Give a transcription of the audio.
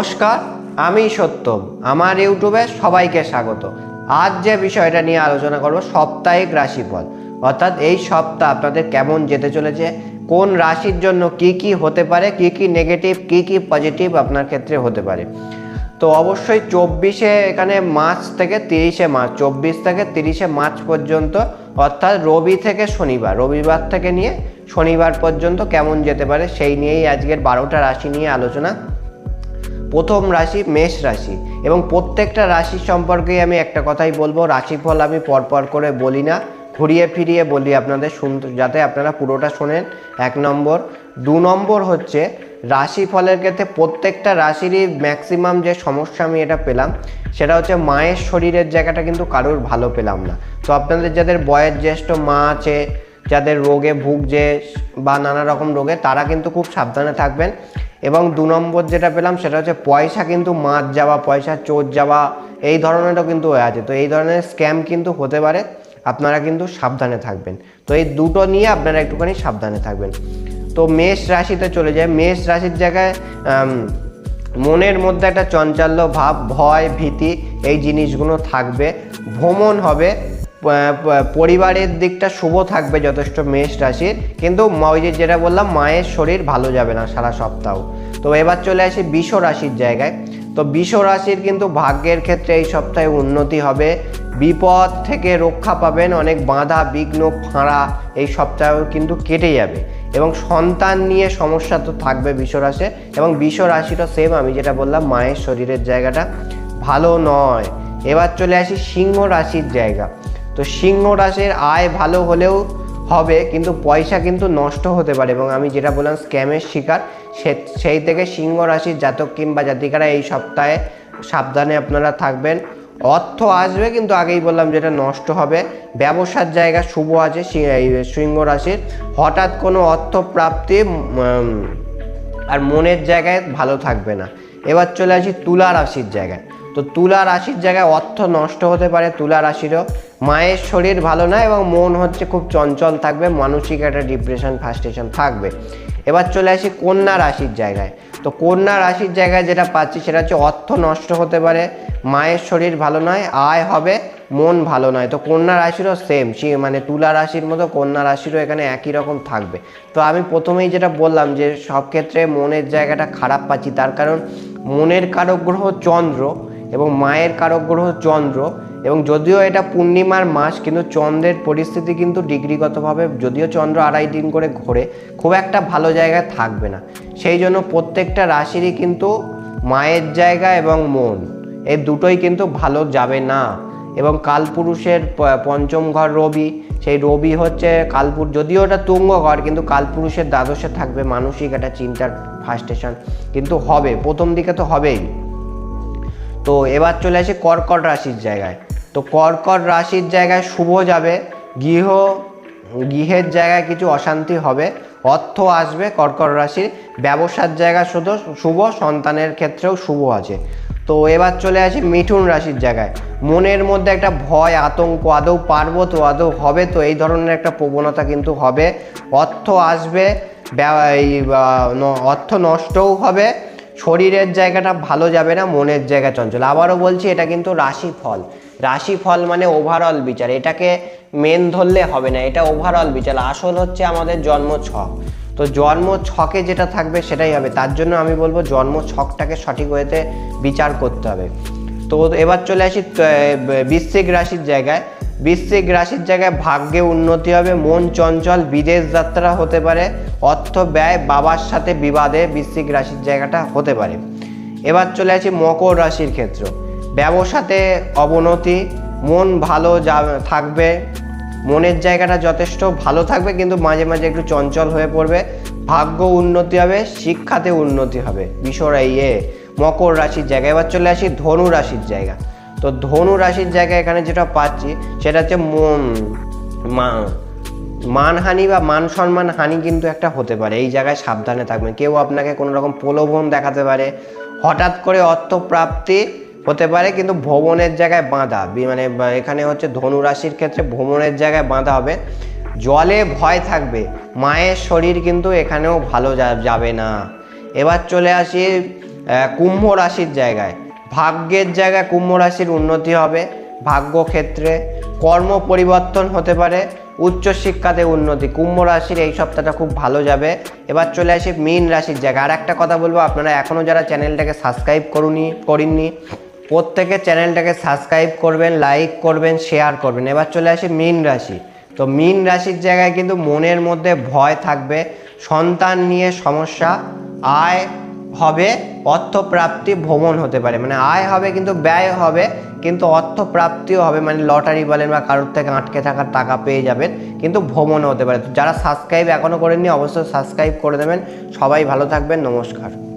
নমস্কার, আমি সত্যম। আমার ইউটিউবে সবাইকে স্বাগত। আজ যে বিষয়টা নিয়ে আলোচনা করব, সাপ্তাহিক রাশিফল। অর্থাৎ এই সপ্তাহ আপনাদের কেমন যেতে চলেছে, কোন রাশির জন্য কি কি হতে পারে, কি কি নেগেটিভ কি কি পজিটিভ আপনার ক্ষেত্রে হতে পারে। তো অবশ্যই চব্বিশে এখানে মার্চ থেকে তিরিশে মার্চ, চব্বিশ থেকে তিরিশে মার্চ পর্যন্ত, অর্থাৎ রবি থেকে শনিবার, রবিবার থেকে নিয়ে শনিবার পর্যন্ত কেমন যেতে পারে, সেই নিয়েই আজকের বারোটা রাশি নিয়ে আলোচনা প্রথম রাশি মেষ রাশি এবং প্রত্যেকটা রাশি সম্পর্কে আমি একটা কথাই বলব, রাশিফল আমি পরপর করে বলি না, ঘুরিয়ে ফিরিয়ে বলি আপনাদের শুনতে, যাতে আপনারা পুরোটা শোনেন। এক নম্বর। দু নম্বর হচ্ছে, রাশিফলের ক্ষেত্রে প্রত্যেকটা রাশিরই ম্যাক্সিমাম যে সমস্যা আমি এটা পেলাম, সেটা হচ্ছে মায়ের শরীরের জায়গাটা কিন্তু কারোর ভালো পেলাম না। তো আপনাদের যাদের বয়ের জ্যেষ্ঠ মা আছে, যাদের রোগে ভুগছে বা নানা রকম রোগে, তারা কিন্তু খুব সাবধানে থাকবেন। এবং দু নম্বর যেটা পেলাম সেটা হচ্ছে পয়সা কিন্তু মাছ যাওয়া, পয়সা চোর যাওয়া, এই ধরনেরও কিন্তু আছে। তো এই ধরনের স্ক্যাম কিন্তু হতে পারে, আপনারা কিন্তু সাবধানে থাকবেন। তো এই দুটো নিয়ে আপনারা একটুখানি সাবধানে থাকবেন। তো মেষ রাশিতে চলে যায় মেষ রাশির জায়গায় মনের মধ্যে একটা চঞ্চল্য ভাব, ভয়, ভীতি, এই জিনিসগুলো থাকবে। ভ্রমণ হবে পরিবারের দিকটা শুভ থাকবে যথেষ্ট মেষ রাশির। কিন্তু ওই যে যেটা বললাম, মায়ের শরীর ভালো যাবে না সারা সপ্তাহ। তো এবার চলে আসি বিষ রাশির জায়গায়। তো বিষ রাশির কিন্তু ভাগ্যের ক্ষেত্রে এই সপ্তাহে উন্নতি হবে। বিপদ থেকে রক্ষা পাবেন, অনেক বাধা, বিঘ্ন, ফাঁড়া এই সপ্তাহ কিন্তু কেটে যাবে। এবং সন্তান নিয়ে সমস্যা তো থাকবে বিষ রাশে এবং বিষ রাশিটা সেম আমি যেটা বললাম, মায়ের শরীরের জায়গাটা ভালো নয়। এবার চলে আসি সিংহ রাশির জায়গা। তো সিংহ রাশির আয় ভালো হলেও হবে, কিন্তু পয়সা কিন্তু নষ্ট হতে পারে এবং আমি যেটা বললাম স্ক্যামের শিকার সেই থেকে সিংহ রাশির জাতক কিংবা জাতিকারা এই সপ্তাহে সাবধানে আপনারা থাকবেন। অর্থ আসবে কিন্তু আগেই বললাম যেটা নষ্ট হবে। ব্যবসার জায়গা শুভ আছে সিংহ রাশির। হঠাৎ কোনো অর্থ প্রাপ্তি আর মনের জায়গায় ভালো থাকবে না। এবার চলে আসি তুলা রাশির জায়গায়। তো তুলা রাশির জায়গায় অর্থ নষ্ট হতে পারে, তুলা রাশিরও মায়ের শরীর ভালো না এবং মন হচ্ছে খুব চঞ্চল থাকবে, মানসিক একটা ডিপ্রেশন ফার্স্টেশন থাকবে। এবার চলে আসি কন্যা রাশির জায়গায়। তো কন্যা রাশির জায়গায় যেটা পাচ্ছি সেটা হচ্ছে অর্থ নষ্ট হতে পারে, মায়ের শরীর ভালো নয়, আয় হবে, মন ভালো নয়। তো কন্যা রাশিরও সেম সে মানে তুলা রাশির মতো কন্যা রাশিরও এখানে একই রকম থাকবে। তো আমি প্রথমেই যেটা বললাম যে সব ক্ষেত্রে মনের জায়গাটা খারাপ পাচ্ছি, তার কারণ মনের কারক গ্রহ চন্দ্র এবং মায়ের কারক গ্রহ চন্দ্র এবং যদিও এটা পূর্ণিমার মাস, কিন্তু চন্দ্রের পরিস্থিতি কিন্তু ডিগ্রিগতভাবে, যদিও চন্দ্র আড়াই দিন করে ঘোরে, খুব একটা ভালো জায়গায় থাকবে না। সেই জন্য প্রত্যেকটা রাশিরই কিন্তু মায়ের জায়গা এবং মন, এই দুটোই কিন্তু ভালো যাবে না। এবং কালপুরুষের পঞ্চম ঘর রবি, সেই রবি হচ্ছে কালপুর, যদিও ওটা তুঙ্গ ঘর, কিন্তু কালপুরুষের দ্বাদশে থাকবে মানসিক একটা চিন্তার ফার্স্টেশন কিন্তু হবে, প্রথম দিকে তো হবেই। তো এবার চলে আসি কর্কট রাশির জায়গায়। তো কর্কট রাশির জায়গায় শুভ যাবে গৃহ গৃহের জায়গায় কিছু অশান্তি হবে অর্থ আসবে কর্কট রাশির ব্যবসার জায়গা শুধু শুভ সন্তানের ক্ষেত্রেও শুভ আছে। তো এবার চলে আসি মিঠুন রাশির জায়গায়। মনের মধ্যে একটা ভয় আতঙ্ক আদৌ পারব তো আদৌ হবে তো এই ধরনের একটা প্রবণতা কিন্তু হবে। অর্থ আসবে এই, অর্থ নষ্টও হবে শরীরের জায়গাটা ভালো যাবে না মনের জায়গা চঞ্চল। আবারও বলছি এটা কিন্তু রাশিফল। রাশিফল মানে ওভারঅল বিচার। এটাকে মেন ধরলে হবে না এটা ওভারঅল বিচার। আসল হচ্ছে আমাদের জন্ম ছক। তো জন্ম ছকে যেটা থাকবে সেটাই হবে। তার জন্য আমি বলব জন্ম ছকটাকে সঠিক ওয়েতে বিচার করতে হবে। তো এবার চলে আসি আহ, বৃশ্চিক রাশির জায়গায়। বৃশ্চিক রাশির জায়গায় ভাগ্যে উন্নতি হবে মন চঞ্চল বিদেশ যাত্রা হতে পারে অর্থ ব্যয় বাবার সাথে বিবাদে বৃশ্চিক রাশির জায়গাটা হতে পারে। এবার চলে আসি মকর রাশির ক্ষেত্র। ব্যবসাতে অবনতি, মন ভালো যা থাকবে, মনের জায়গাটা যথেষ্ট ভালো থাকবে, কিন্তু মাঝে মাঝে একটু চঞ্চল হয়ে পড়বে, ভাগ্য উন্নতি হবে, শিক্ষাতে উন্নতি হবে। বিষয় ইয়ে মকর রাশির জায়গায় এবার চলে আসি ধনু রাশির জায়গা। তো ধনু রাশির জায়গায় এখানে যেটা পাচ্ছি, সেটা হচ্ছে মন, মা- মানহানি বা মান সম্মান হানি কিন্তু একটা হতে পারে। এই জায়গায় সাবধানে থাকবেন। কেউ আপনাকে কোনো রকম প্রলোভন দেখাতে পারে। হঠাৎ করে অর্থ প্রাপ্তি হতে পারে, কিন্তু ভ্রমণের জায়গায় বাঁধা মানে এখানে হচ্ছে ধনু রাশির ক্ষেত্রে ভ্রমণের জায়গায় বাঁধা হবে। জলে ভয় থাকবে, মায়ের শরীর কিন্তু এখানেও ভালো যাবে না। এবার চলে আসি কুম্ভ রাশির জায়গায়। ভাগ্যের জায়গায় কুম্ভ রাশির উন্নতি হবে ভাগ্য ক্ষেত্রে। কর্ম পরিবর্তন হতে পারে উচ্চশিক্ষাতে উন্নতি, কুম্ভ রাশির এই সপ্তাহটা খুব ভালো যাবে। এবার চলে আসি মীন রাশির জায়গায়। আর একটা কথা বলব, আপনারা এখনও যারা চ্যানেলটাকে সাবস্ক্রাইব করুনি, করেননি প্রত্যেকে চ্যানেলটাকে সাবস্ক্রাইব করবেন, লাইক করবেন, শেয়ার করবেন। এবার চলে আসি মীন রাশি। তো মীন রাশির জায়গায় কিন্তু মনের মধ্যে ভয় থাকবে, সন্তান নিয়ে সমস্যা, আয় হবে, অর্থপ্রাপ্তি ভ্রমণ হতে পারে। মানে আয় হবে কিন্তু ব্যয় হবে, কিন্তু অর্থপ্রাপ্তিও হবে। মানে লটারি বলেন বা কারোর থেকে আটকে থাকার টাকা পেয়ে যাবেন, কিন্তু ভ্রমণও হতে পারে। যারা সাবস্ক্রাইব এখনও করেননি, অবশ্যই সাবস্ক্রাইব করে দেবেন। সবাই ভালো থাকবেন, নমস্কার।